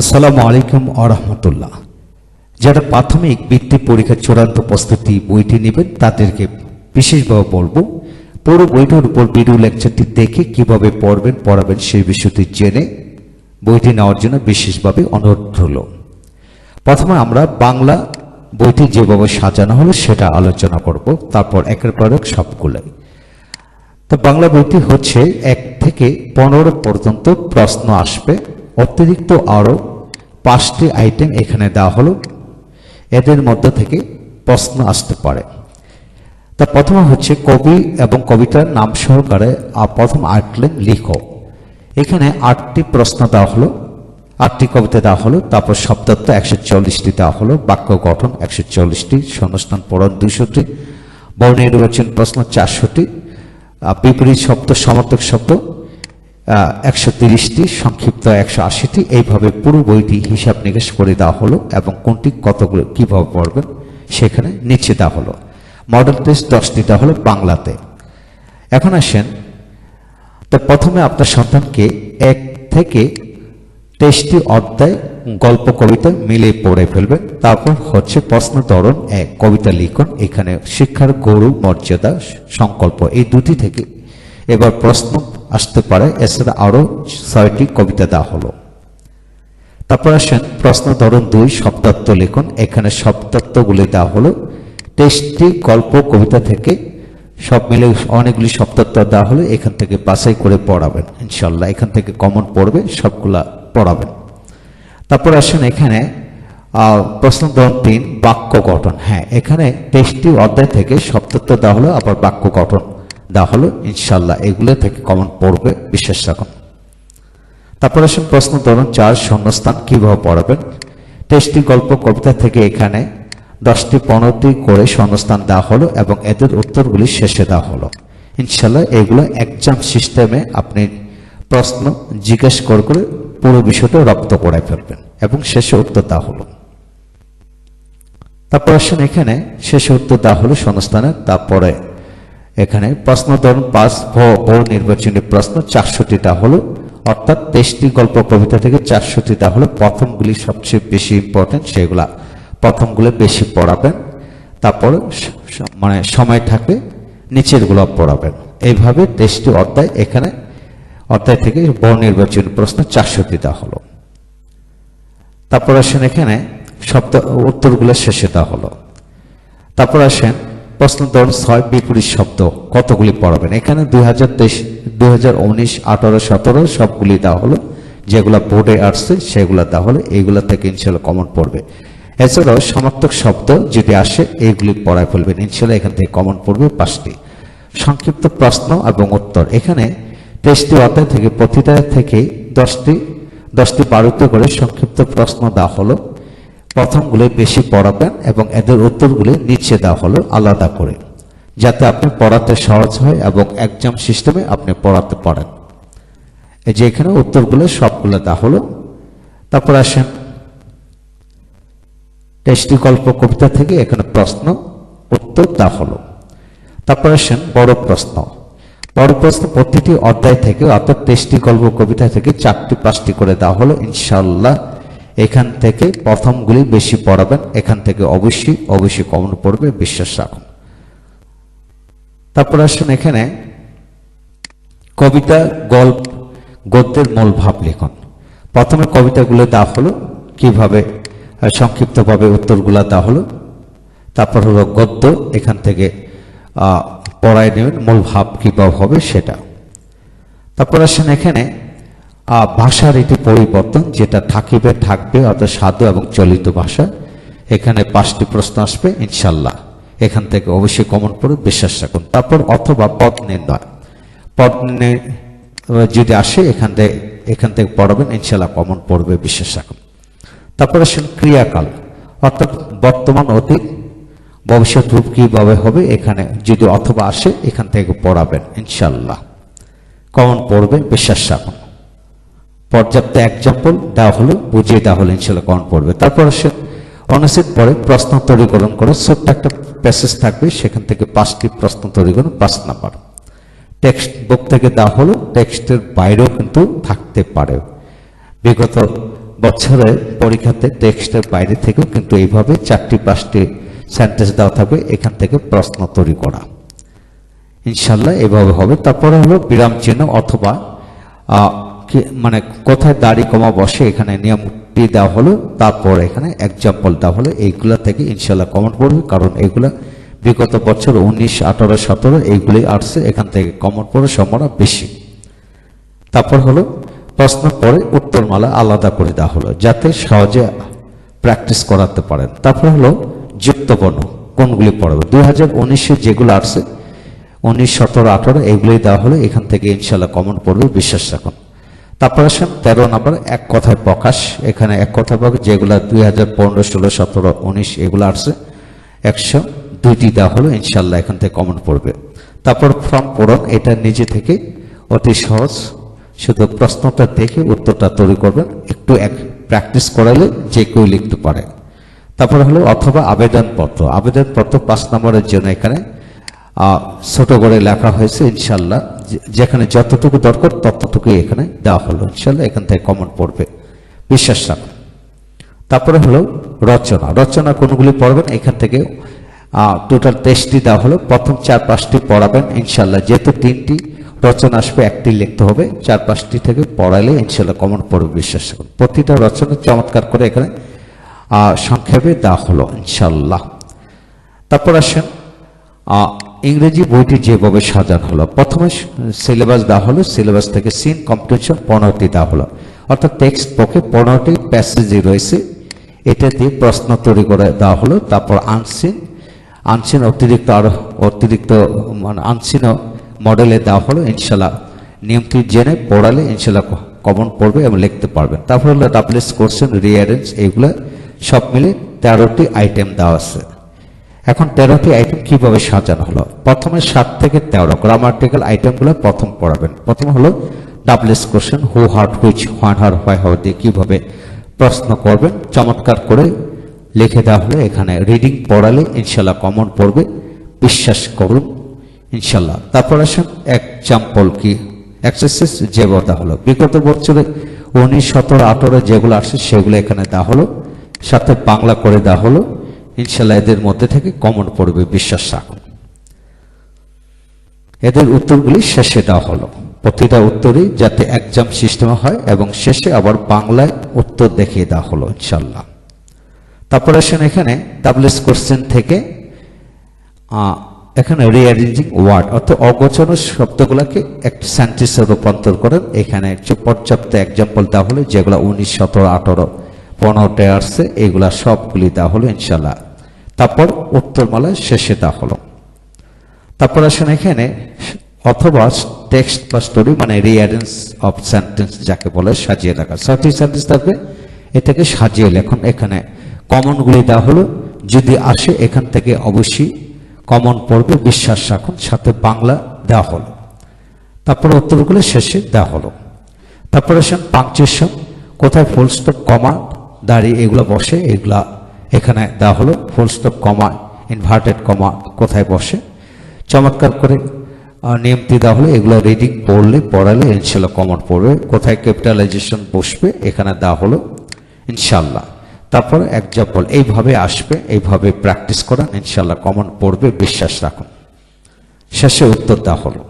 আসসালামু আলাইকুম আরহামতুল্লাহ। যারা প্রাথমিক বৃত্তি পরীক্ষার চূড়ান্ত প্রস্তুতি বইটি নেবেন, তাদেরকে বিশেষভাবে বলব, পুরো বইটার উপর ভিডিও লেকচারটি দেখে কীভাবে পড়বেন, পড়াবেন সেই বিষয়টি জেনে বইটি নেওয়ার জন্য বিশেষভাবে অনুরোধ হলো প্রথমে আমরা বাংলা বইটি যেভাবে সাজানো হলো সেটা আলোচনা করব, তারপর একের পর এক সবগুলোই। তো বাংলা বইটি হচ্ছে এক থেকে পনেরো পর্যন্ত প্রশ্ন আসবে। অতিরিক্ত আরও পাঁচটি আইটেম এখানে দেওয়া হলো। এদের মধ্যে থেকে প্রশ্ন আসতে পারে। তা প্রথমে হচ্ছে কবি এবং কবিতার নাম সহকারে প্রথম আট লাইন লিখো। এখানে আটটি প্রশ্ন দেওয়া হলো, আটটি কবিতা দেওয়া হলো, তারপর শব্দার্থ একশো চল্লিশটি দেওয়া হলো, বাক্য গঠন একশো চল্লিশটি শূন্যস্থান পূরণ দুশোটি বর্ণ নির্বাচন প্রশ্ন চারশোটি বিপরীত শব্দ সমর্থক শব্দ একশো তিরিশটি, সংক্ষিপ্ত একশো আশিটি। এইভাবে পুরো বইটি হিসাব নিকাশ করে দেওয়া হলো এবং কোনটি, কতগুলো, কীভাবে পড়বেন সেখানে নিচে দেওয়া হলো। মডেল টেস্ট দশটি দেওয়া হলো বাংলাতে। এখন আসেন, তো প্রথমে আপনার সন্তানকে এক থেকে তেইশটি অধ্যায় গল্প, কবিতা মিলে পড়ে ফেলবেন। তারপর হচ্ছে প্রশ্ন ধরন এক, কবিতা লিখন। এখানে শিক্ষার গৌরব, মর্যাদা, সংকল্প, এই দুটি থেকে এবার প্রশ্ন আসতে পারে। এছাড়া আরও ছয়টি কবিতা দেওয়া হলো। তারপর আসেন প্রশ্ন ধরন দুই, শব্দার্থ লিখন। এখানে শব্দার্থগুলি দেওয়া হলো। তেইশটি গল্প কবিতা থেকে সব মিলে অনেকগুলি শব্দার্থ দেওয়া হলো। এখান থেকে বাছাই করে পড়াবেন। ইনশাল্লাহ এখান থেকে কমন পড়বে, সবগুলা পড়াবেন। তারপর আসেন এখানে প্রশ্ন ধরন তিন, বাক্য গঠন। হ্যাঁ এখানে তেইশটি অধ্যায় থেকে শব্দার্থ দেওয়া হলো, আবার বাক্য গঠন। দেওয়া হলো ইনশাল্লাহ এগুলো থেকে কমন পড়বে, বিশ্বাস রাখুন। তারপর আসেন প্রশ্ন ধরুন, চার শূন্যস্থান কীভাবে পড়াবেন? তেইশটি গল্প কবিতা থেকে এখানে দশটি পনেরোটি করে শূন্যস্থান দেওয়া হলো এবং এদের উত্তরগুলি শেষে দেওয়া হলো। ইনশাল্লাহ এগুলো এক্সাম সিস্টেমে আপনি প্রশ্ন জিজ্ঞেস করে করে পুরো বিষয়টা রপ্ত করে ফেলবেন এবং শেষে উত্তর দেওয়া হলো। তারপর আসেন এখানে শেষে উত্তর দেওয়া হলো শূন্যস্থানে, তারপরে এখানে প্রশ্ন ধরুন পাঁচ ভ ও নির্বাচনী প্রশ্ন চারশোটিটা হলো, অর্থাৎ তেইশটি গল্প কবিতা থেকে চারশোটিটা হলো প্রথমগুলি সবচেয়ে বেশি ইম্পর্টেন্ট সেগুলা। প্রথমগুলো বেশি পড়াবেন, তারপর মানে সময় থাকলে নিচেরগুলো পড়াবেন। এইভাবে তেইশটি অধ্যায় এখানে, অধ্যায় থেকে বহু নির্বাচনী প্রশ্ন চারশোটিটা হলো। তারপর আসেন এখানে শব্দ উত্তরগুলো শেষে দেওয়া হলো। তারপর আসেন প্রশ্ন ধরুন ছয় বিপরীত শব্দ। কতগুলি পড়াবেন? এখানে দুই হাজার তেইশ, দুই হাজার উনিশ, আঠারো, সতেরো সবগুলি দেওয়া হলো। যেগুলো বোর্ডে আসছে, সেগুলো দেওয়া হলো। এইগুলো থেকে ইনশাল্লাহ কমন পড়বে। এছাড়াও সমার্থক শব্দ যদি আসে এইগুলি পড়ায় ফেলবেন। ইনশাল্লাহ এখান থেকে কমন পড়বে পাঁচটি। সংক্ষিপ্ত প্রশ্ন এবং উত্তর। এখানে তেইশটি অধ্যায় থেকে প্রতিটা থেকে দশটি দশটি বারোটি করে সংক্ষিপ্ত প্রশ্ন দেওয়া হলো। প্রথমগুলো বেশি পড়াবেন এবং এদের উত্তরগুলি নিচে দেওয়া হলো, আলাদা করে, যাতে আপনি পড়াতে সহজ হয় এবং এক্সাম সিস্টেমে আপনি পড়াতে পারেন। এই যে এখানে উত্তরগুলো সবগুলো দেওয়া হলো। তারপর আসেন টেস্টি গল্প কবিতা থেকে এখানে প্রশ্ন, উত্তর দেওয়া হলো। তারপর আসেন বড় প্রশ্ন। বড় প্রশ্ন প্রতিটি অধ্যায় থেকে অর্থাৎ তেইশটি গল্প কবিতা থেকে চারটি পাঁচটি করে দেওয়া হলো ইনশাল্লাহ এখান থেকে প্রথমগুলি বেশি পড়াবেন, এখান থেকে অবশ্যই অবশ্যই কমন পড়বে, বিশ্বাস রাখুন। তারপর আসেন এখানে কবিতা গল্প, গদ্যের মূল ভাব লিখন। প্রথমে কবিতাগুলো দেওয়া হলো, কীভাবে সংক্ষিপ্তভাবে উত্তরগুলো দেওয়া হলো। তারপর হলো গদ্য, এখান থেকে পড়ায় নেবেন, মূল ভাব কীভাবে হবে সেটা। তারপর আসেন এখানে ভাষার এটি পরিবর্তন যেটা থাকিবে, থাকবে, অর্থাৎ সাধু এবং চলিত ভাষা, এখানে পাঁচটি প্রশ্ন আসবে, ইনশাল্লাহ। এখান থেকে অবশ্যই কমন পড়বে বিশ্বাস রাখুন। তারপর অথবা পদ নির্ণয়। পদ যদি আসে, এখান থেকে এখান থেকে পড়াবেন, ইনশাল্লাহ কমন পড়বে, বিশ্বাস রাখুন। তারপর আসেন ক্রিয়াকাল। অর্থাৎ বর্তমান অতীত, ভবিষ্যৎ রূপ কীভাবে হবে, এখানে যদি অথবা আসে, এখান থেকে পড়াবেন, ইনশাল্লাহ। কমন পড়বে, বিশ্বাস রাখুন। পর্যাপ্ত এক্সাম্পল দেওয়া হলো, বুঝিয়ে দেওয়া হলো, ইনশাল্লাহ কমন পড়বে। তারপর সে অনুচ্ছেদ পরে প্রশ্ন তৈরিকরণ করে, ছোট্ট একটা প্যাসেজ থাকবে, সেখান থেকে পাঁচটি প্রশ্ন তৈরি করুন পাঁচ নাম্বার। টেক্সট বুক থেকে দেওয়া হলো টেক্সটের বাইরেও কিন্তু থাকতে পারে। বিগত বছরের পরীক্ষাতে টেক্সটের বাইরে থেকেও কিন্তু এইভাবে চারটি, পাঁচটি সেন্টেন্স দেওয়া থাকবে, এখান থেকে প্রশ্ন তৈরি করা ইনশাল্লাহ এভাবে হবে। তারপরে হলো বিরাম চিহ্ন অথবা মানে কোথায় দাড়ি কমা বসে এখানে নিয়মটি দেওয়া হলো, তারপর এখানে এক্সাম্পল দেওয়া হলো, এইগুলা থেকে ইনশাল্লাহ কমন পড়বে, কারণ এগুলা বিগত বছর উনিশ, আঠারো, সতেরো এইগুলি আসছে, এখান থেকে কমন পড়ার সম্ভাবনা বেশি। তারপর হলো প্রশ্ন পরে উত্তরমালা আলাদা করে দেওয়া হলো, যাতে সহজে প্র্যাকটিস করাতে পারেন। তারপর হলো যুক্তবর্ণ কোনগুলি পড়বে? দুই হাজার উনিশে যেগুলো আসছে, উনিশ, সতেরো, আঠারো এইগুলি দেওয়া হলো, এখান থেকে ইনশাল্লাহ কমন পড়বে, বিশ্বাস রাখুন। তারপর আসেন তেরো নম্বর, এক কথায় প্রকাশ। এখানে এক কথায় প্রকাশ, যেগুলো দুই হাজার পনেরো, ষোলো, সতেরো, উনিশ, এগুলো আসছে। একশো দুইটি দেওয়া হলো ইনশাল্লাহ এখান থেকে কমন পড়বে। তারপর ফর্ম পূরণ এটা নিজে থেকে অতি সহজ। শুধু প্রশ্নটা দেখে উত্তরটা তৈরি করবেন, একটু এক প্র্যাকটিস করালে যে কেউ লিখতে পারে। তারপরে হলো, অথবা আবেদনপত্র। আবেদনপত্র পাঁচ নম্বরের জন্য এখানে ছোট করে লেখা হয়েছে ইনশাল্লাহ যেখানে যতটুকু দরকার ততটুকুই এখানে দেওয়া হলো ইনশাল্লাহ এখান থেকে কমন পড়বে। বিশ্বাস রাখুন। তারপরে হলো রচনা। রচনা কোনগুলি পড়বেন? এখান থেকে টোটাল তেইশটি দেওয়া হলো। প্রথম চার পাঁচটি পড়াবেন ইনশাল্লাহ যেহেতু তিনটি, রচনা আসবে, একটি লিখতে হবে। চার পাঁচটি থেকে পড়ালে ইনশাল্লাহ কমন পড়বে, বিশ্বাস রাখুন। প্রতিটা রচনা চমৎকার করে এখানে সংক্ষেপে দেওয়া হলো ইনশাল্লাহ তারপর আসেন ইংরেজি বইটি যেভাবে সাজানো হলো, প্রথমে সিলেবাস দেওয়া হলো সিলেবাস থেকে সিন কম্পিটিশন পনেরোটি দেওয়া হলো। অর্থাৎ টেক্সট বুকে পনেরোটি প্যাসেজই রয়েছে। এটা দিয়ে প্রশ্ন তৈরি করে দেওয়া হলো, তারপর আনসিন আনসিন অতিরিক্ত আরও অতিরিক্ত মানে আনসিন মডেলে দেওয়া হলো ইনশাল্লাহ নিয়মটি জেনে পড়ালে ইনশাল্লাহ কমন পড়বে এবং লিখতে পারবেন তারপর হলো ডাবলিস কোশ্চেন রিয়ারেঞ্জ এইগুলো সব মিলে তেরোটি আইটেম দেওয়া আছে। এখন তেরোটি আইটেম কীভাবে সাজানো হলো? প্রথমে সাত থেকে তেরো গ্রামাটিক্যাল আইটেমগুলো প্রথম পড়াবেন। প্রথম হলো ডাবলেস question who what which when where why how দিয়ে কীভাবে প্রশ্ন করবেন। চমৎকার করে লিখে দেওয়া হলো এখানে রিডিং পড়ালে ইনশাল্লাহ কমন পড়বে। বিশ্বাস করুন ইনশাল্লাহ তারপর আসেন এক্সাম্পল কি? এক্সারসাইজ যে দেওয়া হলো। বিগত বছরে উনিশ, সতেরো, আঠারো যেগুলো আসছে সেগুলো এখানে দেওয়া হলো। সাথে বাংলা করে দেওয়া হলো। ইনশাল্লাহ এদের মধ্যে থেকে কমন পড়বে বিশ্বাস রাখুন। এদের উত্তরগুলি শেষে দেওয়া হলো। প্রতিটা উত্তরই যাতে এক্সাম সিস্টেমে হয় এবং শেষে আবার বাংলায় উত্তর দেখিয়ে দেওয়া হলো ইনশাল্লাহ। তারপর আসেন এখানে ডাবলেস কোশ্চেন থেকে এখানে রিঅ্যারেঞ্জিং ওয়ার্ড অর্থাৎ অগোচর শব্দগুলোকে একটি সেন্টেন্সে রূপান্তর করেন। এখানে পর্যাপ্ত এক্সাম্পল দেওয়া হলো যেগুলো উনিশ, সতেরো, আঠারো, পনেরোটে আসছে, এগুলা সবগুলি দেওয়া হলো ইনশাল্লাহ। তারপর উত্তরমালায় শেষে দেওয়া হলো। তারপর আসেন এখানে, অথবা টেক্সট বা স্টোরি মানে রিঅ্যারেঞ্জ অফ সেন্টেন্স যাকে বলে সাজিয়ে লেখা ছয়টি সেন্টেন্স থাকবে এটাকে সাজিয়ে লেখন। এখানে কমনগুলি দেওয়া হলো। যদি আসে, এখান থেকে অবশ্যই কমন পড়বে, বিশ্বাস রাখুন। সাথে বাংলা দেওয়া হলো। তারপর উত্তরগুলো শেষে দেওয়া হলো। তারপর আসেন পাংচুয়েশন কোথায় ফুল স্টপ কমা দাঁড়িয়ে এগুলো বসে, এগুলা এখানে দেওয়া হলো full stop comma inverted comma কোথায় বসে? চমৎকার করে নিয়মটি দেওয়া হলো, এগুলো রিডিং পড়লে, পড়ালে ইনশাল্লাহ কমন পড়বে। কোথায় ক্যাপিটালাইজেশন বসবে, এখানে দেওয়া হলো ইনশাল্লাহ তারপর এক্সাম্পল এইভাবে আসবে, এইভাবে প্র্যাকটিস করা ইনশাল্লাহ কমন পড়বে, বিশ্বাস রাখুন। শেষে উত্তর দেওয়া হলো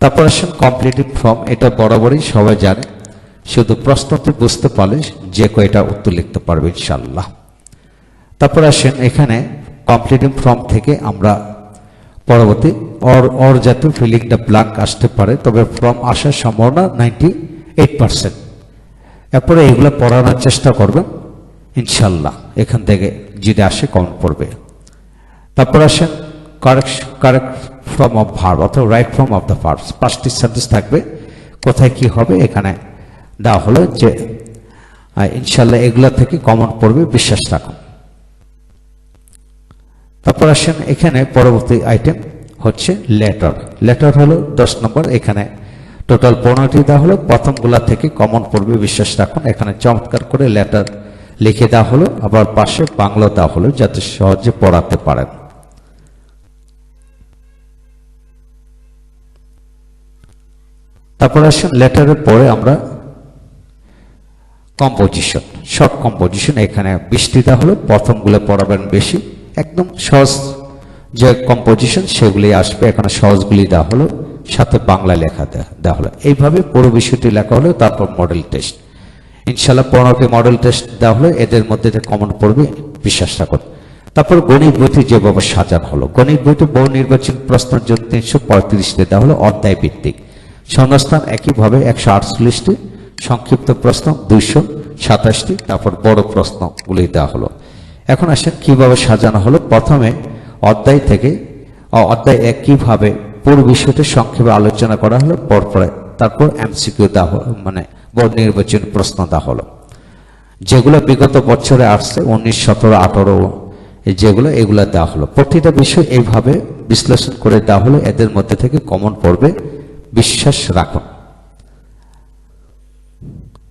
তারপর আসেন কমপ্লিটিভ ফর্ম এটা বরাবরই সবাই জানে, শুধু প্রশ্নটি বুঝতে পারলে যে কয়টা উত্তর লিখতে পারবে ইনশাল্লাহ তারপর আসেন এখানে কমপ্লিটিভ ফর্ম থেকে আমরা পরবর্তী অর অর জাতীয় ফিলিংটা ব্ল্যাঙ্ক আসতে পারে, তবে ফর্ম আসার সম্ভাবনা নাইনটি এইট পার্সেন্ট এরপরে এগুলো পড়ানোর চেষ্টা করবেন, ইনশাল্লাহ, এখান থেকে যদি আসে কমন পড়বে। তারপর আসেন correct correct form of verb অথবা right form of the verbs পাঁচটি সেন্টেন্স থাকবে, কোথায় কি হবে এখানে দেওয়া হলো যে ইনশাল্লাহ এগুলো থেকে কমন পড়বে, বিশ্বাস রাখুন। আসেন এখানে পরবর্তী আইটেম হচ্ছে লেটার লেটার হলো দশ নম্বর, এখানে টোটাল পনেরোটি দেওয়া হলো। প্রথমগুলা থেকে কমন পড়বে, বিশ্বাস রাখুন। এখানে চমৎকার করে লেটার লিখে দেওয়া হলো। আবার পাশে বাংলা দেওয়া হলো, যাতে সহজে পড়াতে পারেন। তারপর আসেন লেটারের পরে আমরা কম্পোজিশন শর্ট কম্পোজিশন এখানে বৃষ্টি দেওয়া হলো। প্রথমগুলো পড়াবেন বেশি। একদম সহজ যে কম্পোজিশন সেগুলি আসবে। এখানে সহজগুলি দেওয়া হলো, সাথে বাংলা লেখা দেওয়া হলো। এইভাবে পুরো বিষয়টি লেখা হলো, তারপর মডেল টেস্ট ইনশাল্লাহ পনেরোটি মডেল টেস্ট দেওয়া হলো, এদের মধ্যে কমন পড়বে বিশ্বাস রাখুন তারপর গণিত বইটি যেভাবে সাজানো হলো। গণিত বইটি বহু নির্বাচন প্রশ্নের জন্য তিনশো পঁয়ত্রিশটি দেওয়া হলো, অধ্যায় ভিত্তিক। শূন্যস্থান একইভাবে একশো আটচল্লিশটি সংক্ষিপ্ত প্রশ্ন দুইশো সাতাশটি তারপর বড় প্রশ্নগুলি দেওয়া হলো। এখন আসেন, কীভাবে সাজানো হলো? প্রথমে অধ্যায় থেকে অধ্যায় এক পুরো বিষয়টি সংক্ষেপে আলোচনা করা হলো, পরপরে তারপর এমসিকিউ দেওয়া হলো মানে বোর্ড নির্বাচন প্রশ্ন দেওয়া হলো। যেগুলো বিগত বছরে আসছে, উনিশ, সতেরো, আঠারো যেগুলো, এগুলো দেওয়া হলো। প্রতিটা বিষয় এইভাবে বিশ্লেষণ করে দেওয়া হলো, এদের মধ্যে থেকে কমন পড়বে, বিশ্বাস রাখুন।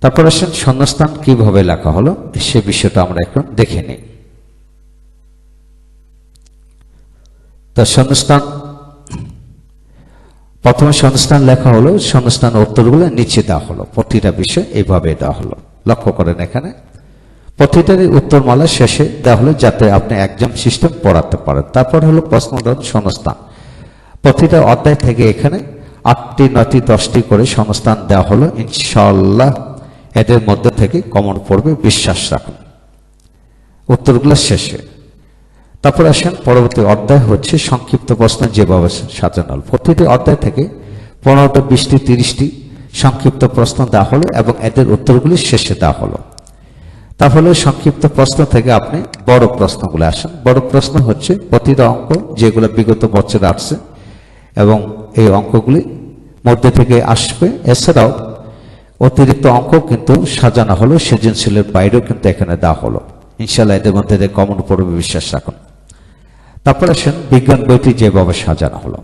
তারপর আসেন শূন্যস্থান কীভাবে লেখা হলো, সে বিষয়টা আমরা এখন দেখে নিই। তা শূন্যস্থান প্রথমে সংস্থান লেখা হলো সংস্থান উত্তরগুলো নিচে দেওয়া হলো, প্রতিটা বিষয় এইভাবে দেওয়া হলো। লক্ষ্য করেন এখানে। প্রতিটারই উত্তরমালা শেষে দেওয়া হলো যাতে আপনি একজাম সিস্টেম পড়াতে পারেন। তারপর হলো প্রশ্নদান সংস্থান। প্রতিটা অধ্যায় থেকে এখানে আটটি, নয়টি, দশটি করে সংস্থান দেওয়া হলো। ইনশাল্লাহ এদের মধ্যে থেকে কমন পড়বে, বিশ্বাস রাখুন। উত্তরগুলো শেষে। তারপর আসেন, পরবর্তী অধ্যায় হচ্ছে সংক্ষিপ্ত প্রশ্ন যেভাবে হল প্রতিটি অধ্যায় থেকে পনেরোটা, বিশটি, তিরিশটি সংক্ষিপ্ত প্রশ্ন দেওয়া হলো এবং এদের উত্তরগুলি শেষে দেওয়া হলো। তাহলে সংক্ষিপ্ত প্রশ্ন থেকে আপনি বড় প্রশ্নগুলো আসেন। বড় প্রশ্ন হচ্ছে প্রতিটা অঙ্ক যেগুলো বিগত বছরে আসছে এবং এই অঙ্কগুলি মধ্যে থেকে আসবে। এছাড়াও অতিরিক্ত অঙ্ক কিন্তু সাজানো হলো, সৃজনশীলের বাইরেও কিন্তু এখানে দেওয়া হলো। ইনশাল্লাহ এদের মধ্যে কমন পড়বে বিশ্বাস রাখুন। তারপর আসেন বিজ্ঞান বইটি যেভাবে সাজানো হলো।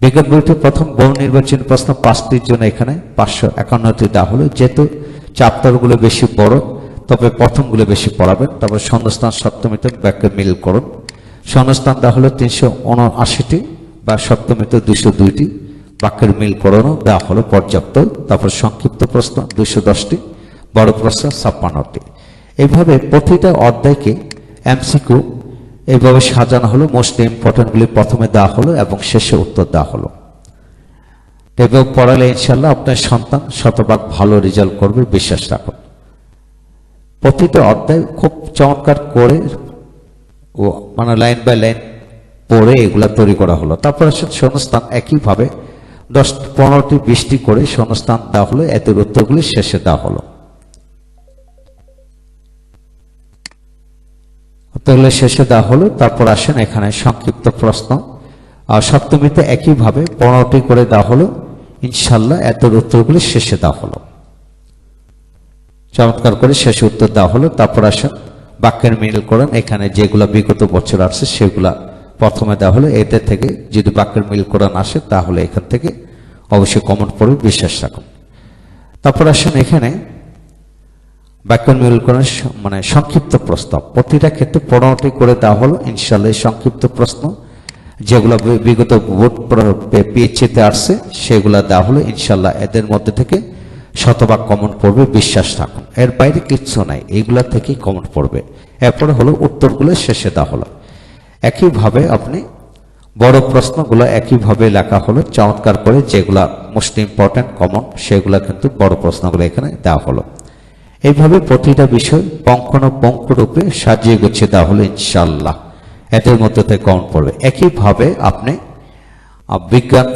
বিজ্ঞান বইটি প্রথম বহু নির্বাচন প্রশ্ন পাঁচটির জন্য এখানে পাঁচশো একান্নটি দেওয়া হলো। যেহেতু চ্যাপ্টারগুলো বেশি বড়, তবে প্রথমগুলো বেশি পড়াবেন। তারপর সন্ধ্যস্থান সপ্তমীতে ব্যাখ্যা মিল করুন। সন্ধ্যস্থান দেওয়া হলো তিনশো উনআশিটি বা সপ্তমীতে দুশো দুইটি। বাক্যের মিল করানো দেওয়া হলো পর্যাপ্ত। তারপর সংক্ষিপ্ত প্রশ্ন দুশো দশটি, বড় প্রশ্ন ছাপ্পান্নটি। এইভাবে প্রতিটা অধ্যায়কে এমসিকিউ এইভাবে সাজানো হলো মোস্ট ইম্পর্টেন্টগুলি প্রথমে দেওয়া হলো এবং শেষে উত্তর দেওয়া হলো। এভাবে পড়ালে ইনশাল্লাহ আপনার সন্তান শতভাগ ভালো রেজাল্ট করবে, বিশ্বাস রাখুন। প্রতিটা অধ্যায় খুব চমৎকার করে ও মানে লাইন বাই লাইন পড়ে এগুলা তৈরি করা হলো। তারপর আসে শূন্যস্থান একইভাবে দশ, পনেরোটি, বিশটি করে শূন্যস্থান দেওয়া হলো, এদের উত্তরগুলি শেষে দেওয়া হলো। তাহলে শেষে দেওয়া হলো, তারপর আসেন এখানে সংক্ষিপ্ত প্রশ্ন। আর সপ্তমীতে একইভাবে পনেরোটি করে দেওয়া হলো ইনশাল্লাহ এদের উত্তরগুলি শেষে দেওয়া হলো। চমৎকার করে শেষে উত্তর দেওয়া হলো, তারপর আসেন বাক্যের মিল করেন, এখানে যেগুলা বিগত বছর আসছে সেগুলা প্রথমে দেওয়া হলো। এদের থেকে যদি বাক্যের মিল কোরআন আসে, তাহলে এখান থেকে অবশ্যই কমন পড়বে বিশ্বাস রাখুন। তারপর আসেন এখানে বাক্যের মিল করেন মানে সংক্ষিপ্ত প্রস্তাব প্রতিটা ক্ষেত্রে পনেরোটি করে দেওয়া হলো ইনশাল্লাহ সংক্ষিপ্ত প্রশ্ন, যেগুলো বিগত বোর্ড পিএইচতে আসছে, সেগুলো দেওয়া হলো ইনশাল্লাহ এদের মধ্যে থেকে শতভাগ কমন পড়বে, বিশ্বাস থাকুন। এর বাইরে কিচ্ছু নাই এইগুলা থেকেই কমন পড়বে। এরপরে হলো উত্তরগুলো শেষে দেওয়া হলো। একইভাবে আপনি বড় প্রশ্নগুলো একইভাবে লেখা হলো, চমৎকার করে যেগুলা মোস্ট ইম্পর্ট্যান্ট কমন সেগুলো কিন্তু বড় প্রশ্নগুলো এখানে দেওয়া হলো। এইভাবে প্রতিটা বিষয় পঙ্কন রূপে সাজিয়ে গেছে দেওয়া হলো ইনশাল্লাহ এদের মধ্যে থেকে কমন পড়বে। একইভাবে আপনি বিজ্ঞান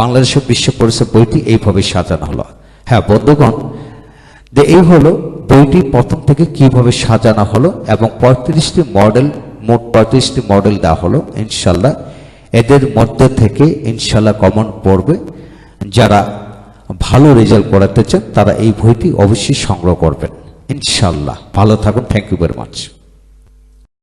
বাংলাদেশের বিশ্ব পরিচয় বইটি এইভাবে সাজানো হলো। হ্যাঁ বন্ধুগণ, যে এই হলো বইটি প্রথম থেকে কীভাবে সাজানো হলো এবং পঁয়ত্রিশটি মডেল, মোট পঁয়ত্রিশটি মডেল দেওয়া হলো ইনশাল্লাহ এদের মধ্যে থেকে ইনশাল্লাহ কমন পড়বে। যারা ভালো রেজাল্ট করাতে চান, তারা এই বইটি অবশ্যই সংগ্রহ করবেন। ইনশাল্লাহ ভালো থাকুন। Thank you very much